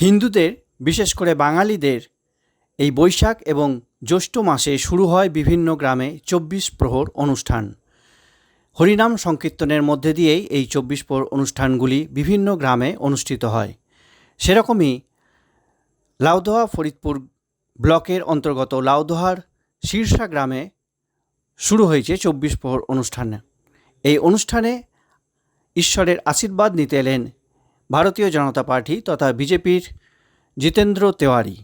হিন্দুদের, বিশেষ করে বাঙালিদের, এই বৈশাখ এবং জ্যৈষ্ঠ মাসে শুরু হয় বিভিন্ন গ্রামে চব্বিশ প্রহর অনুষ্ঠান। হরিনাম সংকীর্তনের মধ্যে দিয়েই এই চব্বিশ প্রহর অনুষ্ঠানগুলি বিভিন্ন গ্রামে অনুষ্ঠিত হয়। সেরকমই লাউদোহা ফরিদপুর ব্লকের অন্তর্গত লাউদোহার শীর্ষা গ্রামে শুরু হয়েছে চব্বিশ প্রহর অনুষ্ঠান। এই অনুষ্ঠানে ঈশ্বরের আশীর্বাদ নিতে এলেন ভারতীয় জনতা পার্টি তথা বিজেপির জিতেন্দ্র তেওয়ারি।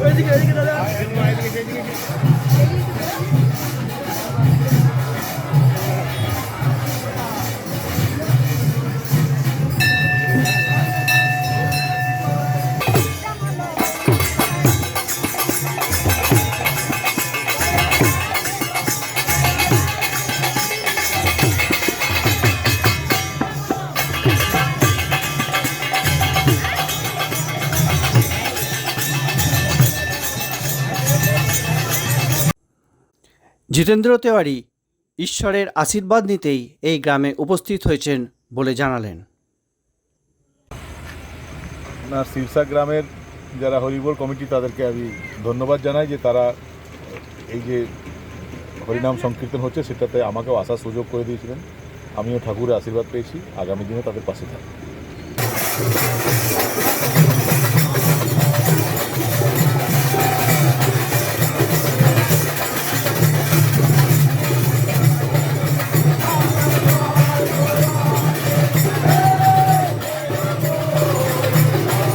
ওইদিকে ওইদিকে দাদা জিতেন্দ্র তেওয়ারি ঈশ্বরের আশীর্বাদ নিতেই এই গ্রামে উপস্থিত হয়েছেন বলে জানালেন। না শিরসা গ্রামের যারা হরিবোল কমিটি, তাদেরকে আমি ধন্যবাদ জানাই যে তারা এই যে হরিনাম সংকীর্তন হচ্ছে, সেটাতে আমাকেও আসার সুযোগ করে দিয়েছিলেন। আমিও ঠাকুরের আশীর্বাদ পেয়েছি। আগামী দিনে তাদের পাশে থাকি